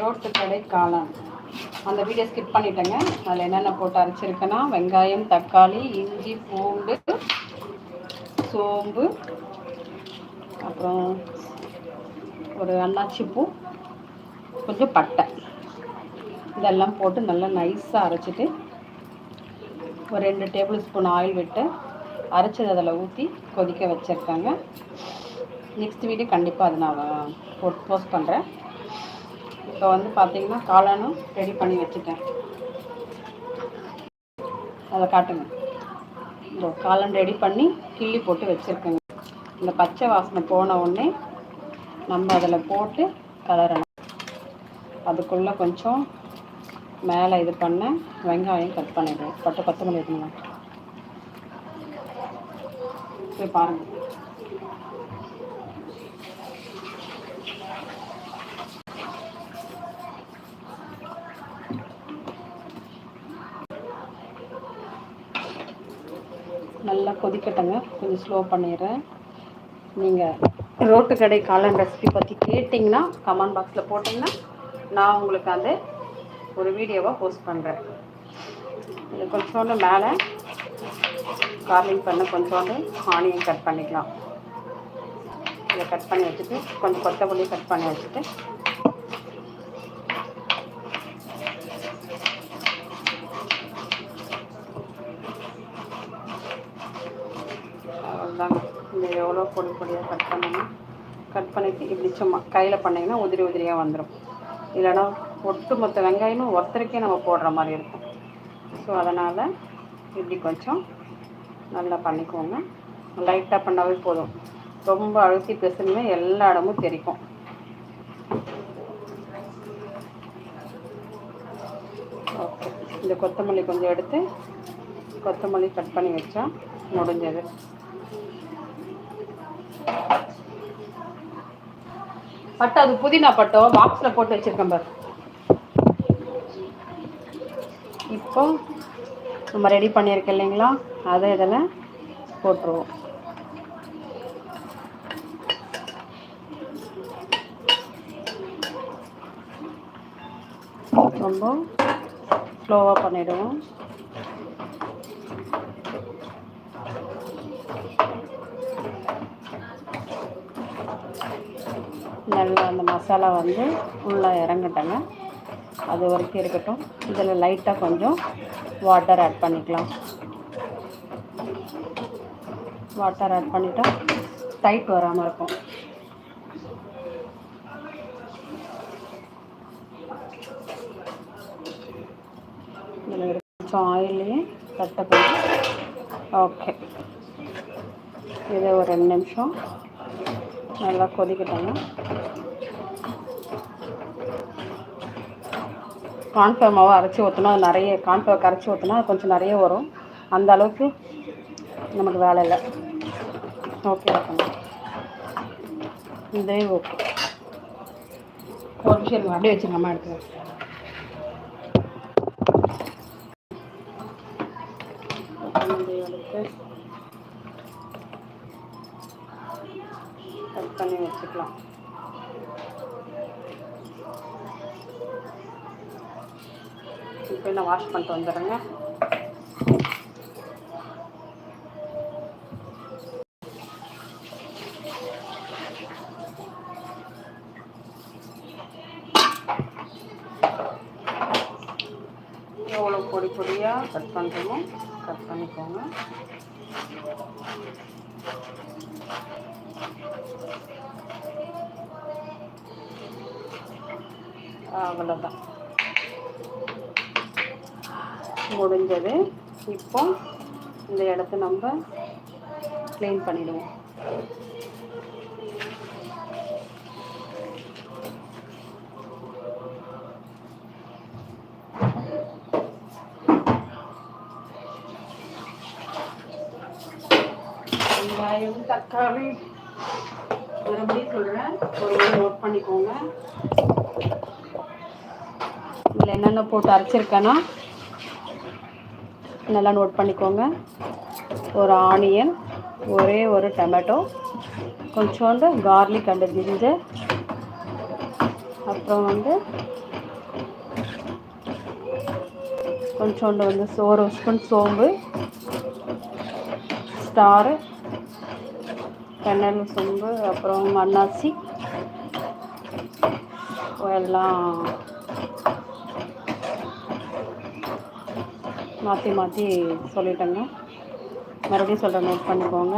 Road கடை காளான். அந்த வீடியோ ஸ்கிப் பண்ணிட்டேங்க. அதில் என்னென்ன போட்டு அரைச்சிருக்கேன்னா வெங்காயம் தக்காளி இஞ்சி பூண்டு சோம்பு அப்புறம் ஒரு அன்னாச்சி பூ கொஞ்சம் பட்டை. இதெல்லாம் போட்டு நல்லா நைஸாக அரைச்சிட்டு ஒரு ரெண்டு டேபிள் ஸ்பூன் ஆயில் விட்டு அரைச்சது அதில் ஊற்றி கொதிக்க வச்சுருக்காங்க. நெக்ஸ்ட் வீடியோ கண்டிப்பாக அதை நான் போட் போஸ்ட் பண்ணுறேன் இப்போ வந்து பார்த்தீங்கன்னா காளானும் ரெடி பண்ணி வச்சுட்டேன். அதை காட்டுங்க. இந்த காளான் ரெடி பண்ணி கிள்ளி போட்டு வச்சுருக்கேங்க. இந்த பச்சை வாசனை போன உடனே நம்ம அதில் போட்டு கலரணும். அதுக்குள்ளே கொஞ்சம் மேலே இது பண்ண வெங்காயம் கட் பண்ணிடுவோம் பட்டு கொத்தமல்லி இருக்குங்க போய் பாருங்கள் நல்லா கொதிக்கட்டங்க. கொஞ்சம் ஸ்லோ பண்ணிடுறேன். நீங்கள் ரோட்டு கடை காளான் ரெசிபி பற்றி கேட்டிங்கன்னா கமெண்ட் பாக்ஸில் போட்டிங்கன்னா நான் உங்களுக்கு அந்த ஒரு வீடியோவாக போஸ்ட் பண்ணுறேன் இது கொஞ்சோண்டு மேலே கார்லிங் பண்ண கொஞ்சோண்டு ஆனியன் கட் பண்ணிக்கலாம். இதை கட் பண்ணி வச்சுட்டு கொஞ்சம் கொத்தமல்லி கட் பண்ணி வச்சுட்டு அவ்வளோதாங்க அளவு பொடி பொடியாக கட் பண்ணணும் கட் பண்ணிவிட்டு இப்படி சும்மா கையில் பண்ணிங்கன்னா உதிரி உதிரியாக வந்துடும் இல்லைன்னா ஒட்டு மொத்த வெங்காயமும் ஒருத்தருக்கே நம்ம போடுற மாதிரி இருக்கும். ஸோ அதனால் இப்படி கொஞ்சம் நல்லா பண்ணிக்கோங்க. லைட்டாக பண்ணாவே போதும். ரொம்ப அழுத்தி பெசுனா எல்லா இடமும் தெரிக்கும். ஓகே இந்த கொத்தமல்லி கொஞ்சம் எடுத்து கொத்தமல்லி கட் பண்ணி வச்சா முடிஞ்சது. பட்டம் அது புதினா பட்டம் பாக்ஸில் போட்டு வச்சுருக்கேன் பார். இப்போ நம்ம ரெடி பண்ணியிருக்கோம் இல்லைங்களா? அதை இதில் போட்டுருவோம். ரொம்ப ஸ்லோவாக பண்ணிவிடுவோம் நல்லா அந்த மசாலா வந்து உள்ளே இறங்கட்டங்க. அது வரைக்கும் இருக்கட்டும். இதில் லைட்டாக கொஞ்சம் வாட்டர் ஆட் பண்ணிக்கலாம். வாட்டர் ஆட் பண்ணிட்டா டைட் வராமல் இருக்கும். இதில் கொஞ்சம் ஆயிலையே தட்டை போட்டு. ஓகே இதை ஒரு ரெண்டு நிமிஷம் நல்லா கொதிக்கட்டோங்க. கான்ஃபிளவர் மாவை அரைச்சி ஊற்றினா நிறைய கான்ஃபிளவர் கரைச்சி ஊற்றினா கொஞ்சம் நிறைய வரும். அந்த அளவுக்கு நமக்கு வேலை இல்லை. ஓகே ஓகே இதே ஓகே ஒரு விஷயம் அப்படியே வச்சுருங்க அம்மா எடுத்துக்கிறேன் எடுத்து கட் பண்ணி வச்சுக்கலாம். இப்போ நான் வாஷ் பண்ணிட்டு வந்துடுறேங்க. எவ்வளோ பொடி பொடியாக கட் பண்ணுறோமோ கட் பண்ணிக்கோங்க. அவ்வளோதான் முடிஞ்சது. இப்போ இந்த இடத்த நம்ம க்ளீன் பண்ணிடுவோம். வெங்காயம் தக்காளி மறுபடியும் சொல்கிறேன் ஒரு முறை நோட் பண்ணிக்கோங்க. இதில் என்னென்ன போட்டு அரைச்சிருக்கேன்னா நல்லா நோட் பண்ணிக்கோங்க. ஒரு ஆனியன் ஒரே ஒரு டொமேட்டோ கொஞ்சோண்டு கார்லிக் அண்டு ஜிஞ்சர் அப்புறம் வந்து கொஞ்சோண்டு வந்து ஒரு ஸ்பூன் சோம்பு ஸ்டாரு கண்ணல் சோம்பு அப்புறம் அன்னாசி எல்லாம் மாற்றி மாற்றி சொல்லிட்டேங்க. மறுபடியும் சொல்கிறேன் நோட் பண்ணிக்கோங்க.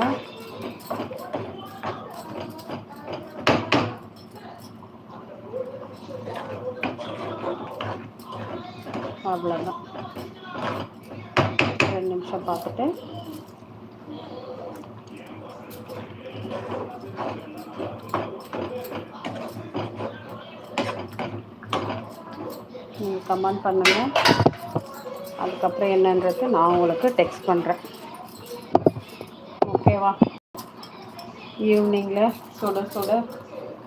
அவ்வளோதான் ரெண்டு நிமிஷம் பார்த்துட்டு. நீங்கள் கமெண்ட் பண்ணுங்கள் அதுக்கப்புறம் என்னன்றது நான் உங்களுக்கு டெக்ஸ்ட் பண்ணுறேன் ஓகேவா ஈவினிங்கில் சுட சுட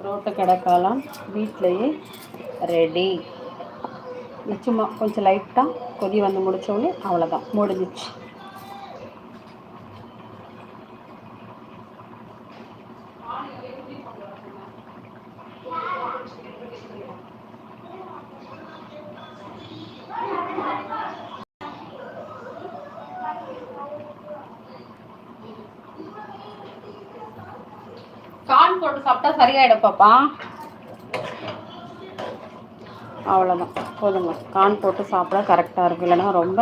ரோட்டு கிடக்காலாம் வீட்டிலையே ரெடி சும்மா கொஞ்சம் லைட்டாக கொதி வந்து முடித்தோடனே அவ்வளோதான் முடிஞ்சிச்சு கான் போட்டு சாப்பிட்டா சரியாயிடும் பாப்பா. அவ்வளோதான் போதுங்க. கான் போட்டு சாப்பிட கரெக்டாக இருக்கும். இல்லைன்னா ரொம்ப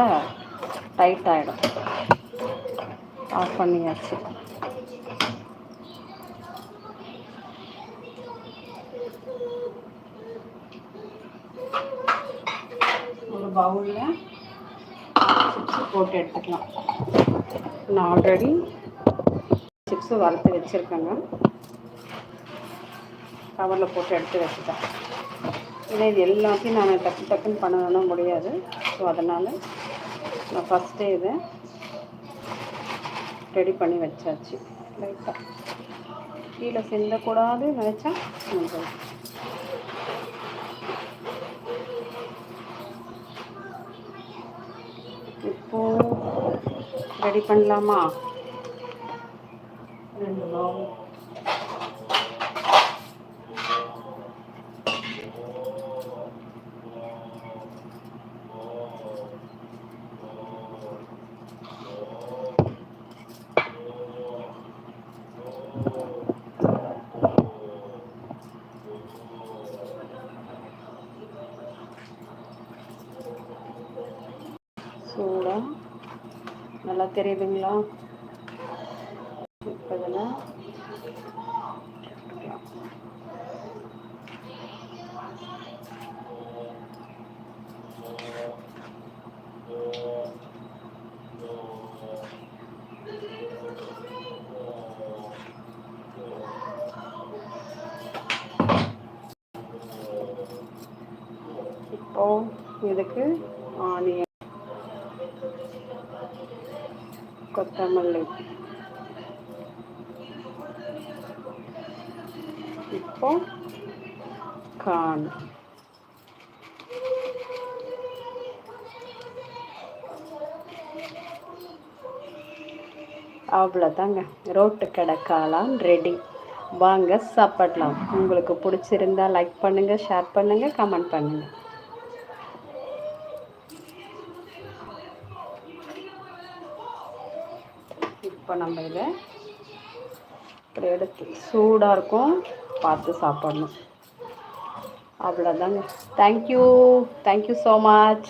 டைட் ஆகிடும் ஆஃப் பண்ணியாச்சு. ஒரு பவுலில் சிப்ஸு போட்டு எடுத்துக்கலாம். நான் ஆல்ரெடி சிப்ஸு வறுத்து வச்சுருக்கேங்க கவரில் போட்டு எடுத்து வச்சுட்டேன். ஏன்னா இது எல்லாத்தையும் நான் டக்கு டக்குன்னு பண்ணணும்னா முடியாது. ஸோ அதனால் நான் ஃபஸ்ட்டே இதை ரெடி பண்ணி வச்சாச்சு. லைட்டாக கீழே சிந்தக்கூடாது நினச்சா இப்போ ரெடி பண்ணலாமா? ரெண்டு பவுல் சூடாக நல்லா தெரியுதுங்களா? இப்போ இதில் இப்போ இதுக்கு ஆனியன் கொத்தமல்லி. இப்போ கான். அவ்வளோதாங்க. ரோட்டு கடை ரெடி வாங்க சாப்பிடலாம். உங்களுக்கு பிடிச்சிருந்தா லைக் பண்ணுங்கள் ஷேர் பண்ணுங்கள் கமெண்ட் பண்ணுங்கள் இப்போ நம்ம இதை இப்படி எடுத்து சூடாக இருக்கும் பார்த்து சாப்பிடணும். அவ்வளோதாங்க தேங்க்யூ தேங்க்யூ ஸோ மச்